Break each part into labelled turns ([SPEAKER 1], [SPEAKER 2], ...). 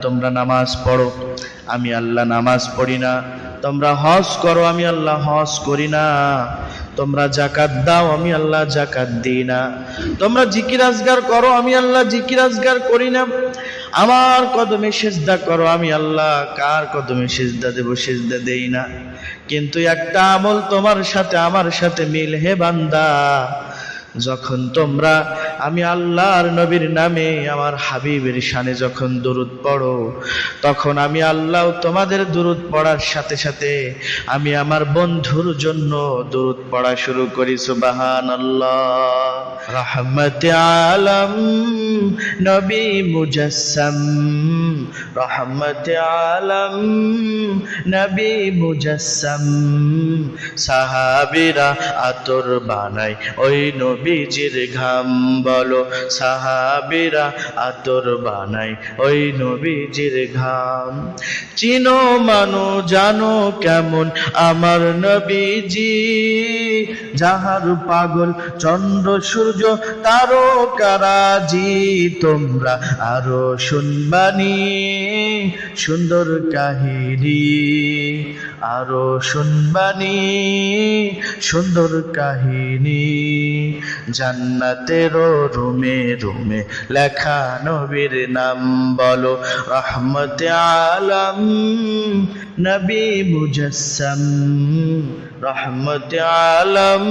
[SPEAKER 1] তোমরা নামাজ পড়ো। আমি আল্লাহ নামাজ পড়ি না। তোমরা হজ করো, আমি আল্লাহ হজ করি না। তোমরা জাকাত দাও, আমি আল্লাহ জাকাত দিই না। তোমরা জিকির আজগার করো, আমি আল্লাহ জিকির আজগার করি না। আমার কদমে সেজদা করো, আমি আল্লাহ কার কদমে সেজদা দেব, সেজদা দেই না। কিন্তু একটা আমল তোমার সাথে, আমার সাথে মিল হে বান্দা। যখন তোমরা আমি আল্লাহর নবীর নামে আমার হাবিবের শানে যখন দরুদ পড়ো, তখন আমি আল্লাহ তোমাদের দরুদ পড়ার সাথে সাথে আমি আমার বন্ধুর জন্য দরুদ পড়া শুরু করি। সুবাহান আল্লাহ রহমত আলম, নবী মুজাসম। রহমত আলম, নবী মুজাসম। সাহাবিরা আতর বানাই ওই নবীজির ঘাম। বলো, সাহাবিরা আতর বানাই ওই নবীজির ঘাম। চিনো মানো, জানো কেমন আমার নবীজি। যাহার পাগল চন্দ্র, সূর্য, তারকারাজি, তোমরা আরও শুনবানি সুন্দর কাহিনী, আরও শুনবানি সুন্দর কাহিনী জান্নাতের রুমে রুমে লেখা নবীর নাম বলো, রহমত আলম, নবী মুজাসম, রহমত আলম,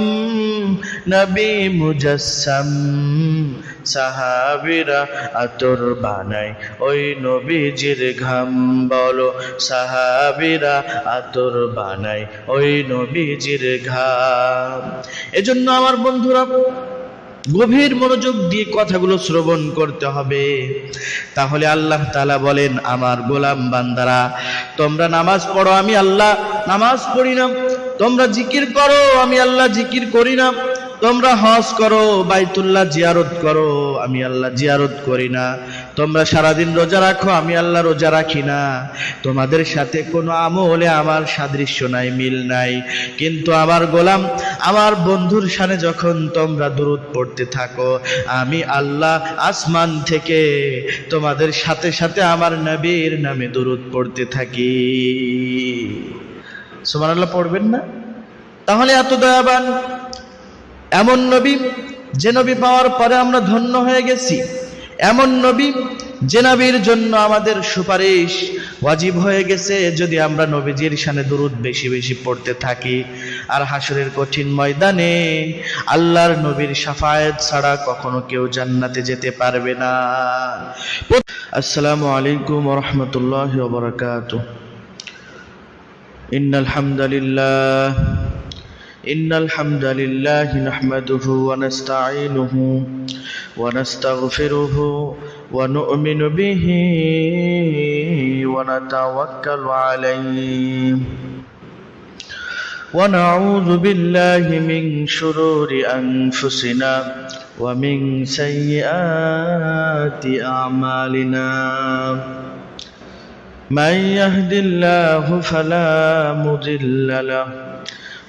[SPEAKER 1] নবী মুজাসম, সাহাবিরা আতর বানাই ওই নবীজির ঘাম বলো, সাহাবিরা আতর বানাই ওই নবীজির ঘাম। এজন্য আমার বন্ধুরা গভীর মনোযোগ দিয়ে কথাগুলো শ্রবণ করতে হবে। তাহলে আল্লাহ তালা বলেন, আমার গোলাম বান্দারা, তোমরা নামাজ পড়ো, আমি আল্লাহ নামাজ পড়ি না। তোমরা জিকির করো, আমি আল্লাহ জিকির করি না। তোমরা হজ করো, বাইতুল্লাহ জিয়ারত করো, আমি আল্লাহ জিয়ারত করি না। তোমরা সারাদিন রোজা রাখো, আমি আল্লাহ রোজা রাখি না। তোমাদের সাথে কোনো আমলে আমার সাদৃশ্য নাই, মিল নাই। কিন্তু আমার গোলাম, আমার বন্ধুর সানে যখন তোমরা দূরত পড়তে থাকো, আমি আল্লাহ আসমান থেকে তোমাদের সাথে সাথে আমার নবীর নামে দূরত পড়তে থাকি। সুমান আল্লাহ পড়বেন না? তাহলে এত দয়াবান এমন নবী যে নবী পাওয়ার পরে আমরা ধন্য হয়ে গেছি। এমন নবী যে নবীর জন্য আমাদের সুপারিশ ওয়াজিব হয়ে গেছে যদি আমরা নবীজির সানে দূরত বেশি বেশি পড়তে থাকি। আর হাসরের কঠিন ময়দানে আল্লাহর নবীর সাফায়েত ছাড়া কখনো কেউ জান্নাতে যেতে পারবে না। আসসালামু আলাইকুম রহমতুল্লাহ বরকাত ইন্নাল হামদুলিল্লাহ إن الحمد لله نحمده ونستعينه ونستغفره ونؤمن به ونتوكل عليه. ونعوذ بالله من شرور أنفسنا ومن سيئات أعمالنا. من يهد الله فلا مضل له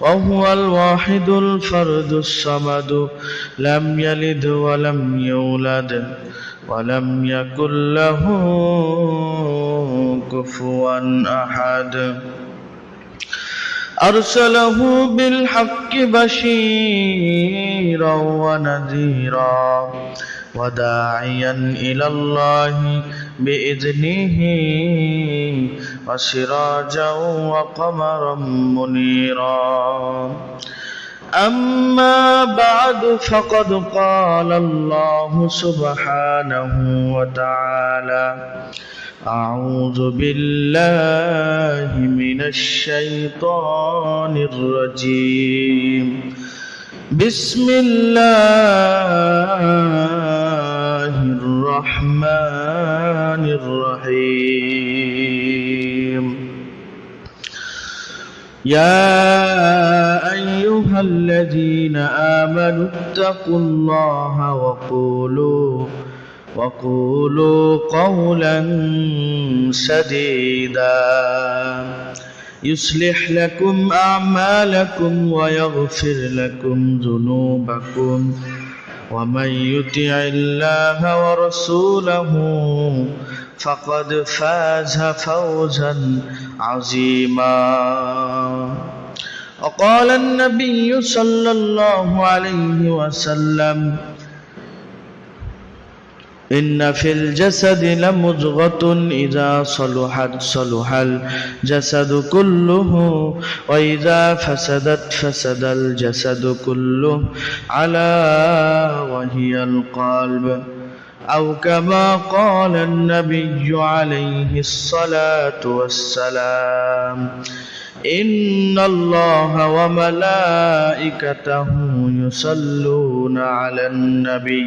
[SPEAKER 1] وهو الواحد الفرد الصمد لم يلد ولم يولد ولم يكن له كفوا أحد. أرسله بالحق بشيرا ونذيرا. وداعيا الى الله باذنه وسراجا وقمرا منيرا أما بعد فقد قال الله سبحانه وتعالى أعوذ بالله من الشيطان الرجيم بسم الله الرحمن الرحيم. يا أيها الذين آمنوا اتقوا الله وقولوا وقولوا قولا سديدا يصلح لكم أعمالكم ويغفر لكم ذنوبكم ومن يطع الله ورسوله فقد فاز فوزا عظيما وقال النبي صلى الله عليه وسلم إن في الجسد لمضغة إذا صلحت صلح الجسد كله وإذا فسدت فسد الجسد كله على وهي القلب. أو كما قال النبي عليه الصلاة والسلام إن الله وملائكته يصلون على النبي.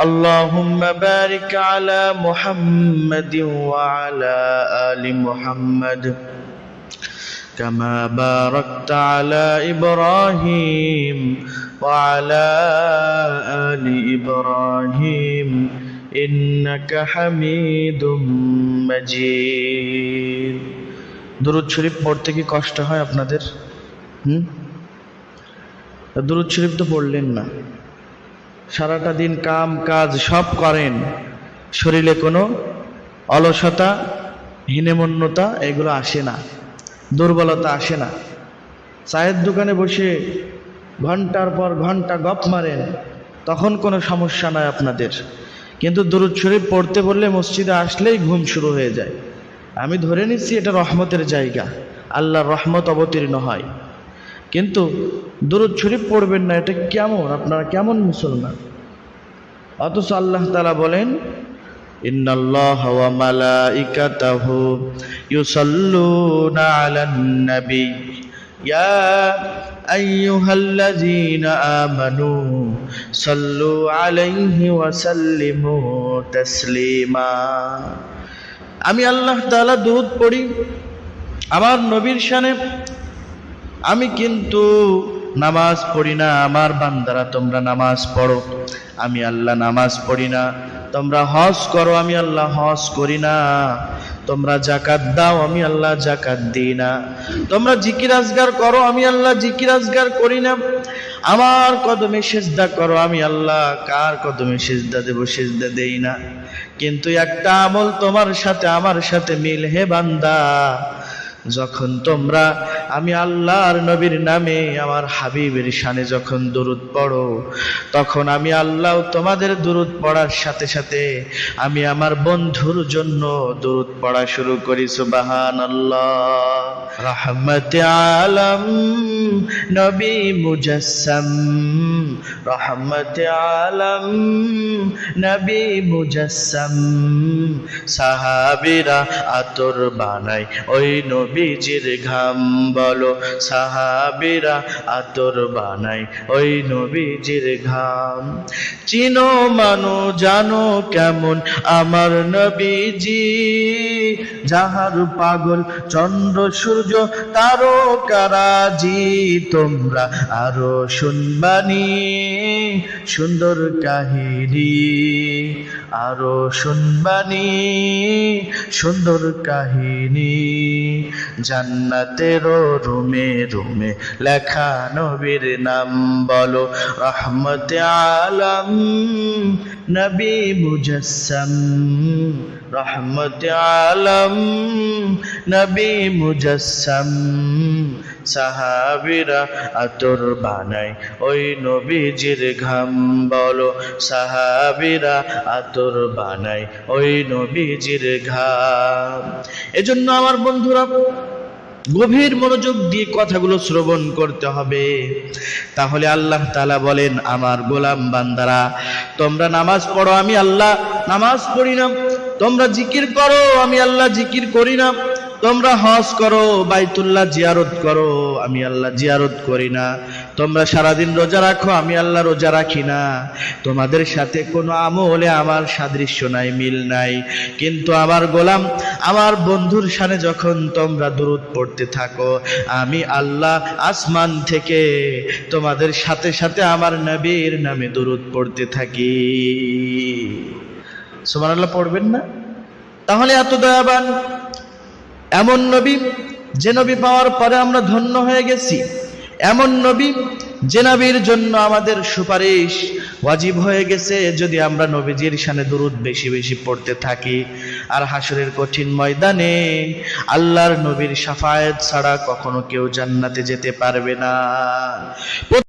[SPEAKER 1] اللهم بارك على محمد وعلى آل محمد كما باركت على إبراهيم وعلى آل إبراهيم إنك حميد مجيد দুরুদ শরীফ পড়তে কি কষ্ট হয় আপনাদের হুম দুরুদ শরীফ তো পড়লেন না সারাটা দিন কাম, কাজ সব করেন। শরীরে কোনো অলসতা, হীনেমন্যতা এগুলো আসে না, দুর্বলতা আসে না। চায়ের দোকানে বসে ঘণ্টার পর ঘণ্টা গপ মারেন, তখন কোনো সমস্যা নয় আপনাদের। কিন্তু দুরুদ শরীফ পড়তে বললে মসজিদে আসলেই ঘুম শুরু হয়ে যায়। আমি ধরে নিচ্ছি এটা রহমতের জায়গা, আল্লাহর রহমত অবতীর্ণ হয়। কিন্তু দুরুদ শরীফ পড়বেন না, এটা কেমন? আপনারা কেমন মুসলমান? অথচ আল্লাহ তালা বলেন আমি আল্লাহ দুরূদ পড়ি, আমার নবীর শানে আমি কিন্তু নামাজ পড়ি না, আমার বান্দারা তোমরা নামাজ পড়ো। আমি আল্লাহ নামাজ পড়ি না, তোমরা হজ করো, আমি আল্লাহ হজ করি না। তোমরা জাকাত দাও, আমি আল্লাহ জাকাত দিই না। তোমরা জিকির আজগার করো, আমি আল্লাহ জিকির আজগার করি না। আমার কদমে সেজদা করো, আমি আল্লাহ কার কদমে সেজদা দেব, সেজদা দেই না। কিন্তু একটা আমল তোমার সাথে, আমার সাথে মিল হে বান্দা। যখন তোমরা আমি আল্লাহর নবীর নামে আমার হাবিবের শানে যখন দরুদ পড়ো, তখন আমি আল্লাহ তোমাদের দরুদ পড়ার সাথে সাথে আমি আমার বন্ধুর জন্য দরুদ পড়া শুরু করি সুবাহান আল্লাহ রহমত আলম, নবী মুজাসম। রহমত আলম, নবী মুজাসম। সাহাবিরা আতর বানাই ওই নবীজির ঘাম। বলো, সাহাবিরা আতর বানাই ওই নবীজির ঘাম। চিনো মানো, জানো কেমন আমার নবীজি। যাহার পাগল চন্দ্র, সূর্য, তারকারাজি, তোমরা আরও শুনবানি সুন্দর কাহিনী, আরও শুনবানি সুন্দর কাহিনী, জান্নাতেরও রুমে রুমে লেখা নবীর নাম বলো, রহমত আলম, নবী মুজসম, রহমত আলম, নবী মুজসম, সাহাবিরা আতর বানাই ওই নবীজির ঘাম বলো, সাহাবিরা আতর বানাই ওই নবীজির ঘাম। এজন্য আমার বন্ধুরা গভীর মনোযোগ দিয়ে কথাগুলো শ্রবণ করতে হবে। তাহলে আল্লাহ তালা বলেন, আমার গোলাম বান্দারা, তোমরা নামাজ পড়ো, আমি আল্লাহ নামাজ পড়ি না। তোমরা জিকির করো, আমি আল্লাহ জিকির করি না। তোমরা হজ করো, বাইতুল্লাহ জিয়ারত করো, আমি আল্লাহ জিয়ারত করি না। তোমরা সারাদিন রোজা রাখো, আমি আল্লাহ রোজা রাখি না। তোমাদের সাথে কোনো আমলে আমার সাদৃশ্য নাই, মিল নাই। কিন্তু আমার গোলাম, আমার বন্ধুর সানে যখন তোমরা দূরত পড়তে থাকো, আমি আল্লাহ আসমান থেকে তোমাদের সাথে সাথে আমার নবীর নামে দূরত পড়তে থাকি। সুমান আল্লাহ পড়বেন না? তাহলে এত দয়াবান এমন নবী যে নবী পাওয়ার পরে আমরা ধন্য হয়ে গেছি। এমন নবী যে নবীর জন্য আমাদের সুপারিশ ওয়াজিব হয়ে গেছে যদি আমরা নবীজির সানে দুরুদ বেশি বেশি পড়তে থাকি। আর হাসরের কঠিন ময়দানে আল্লাহর নবীর সাফায়েত ছাড়া কখনো কেউ জান্নাতে যেতে পারবে না।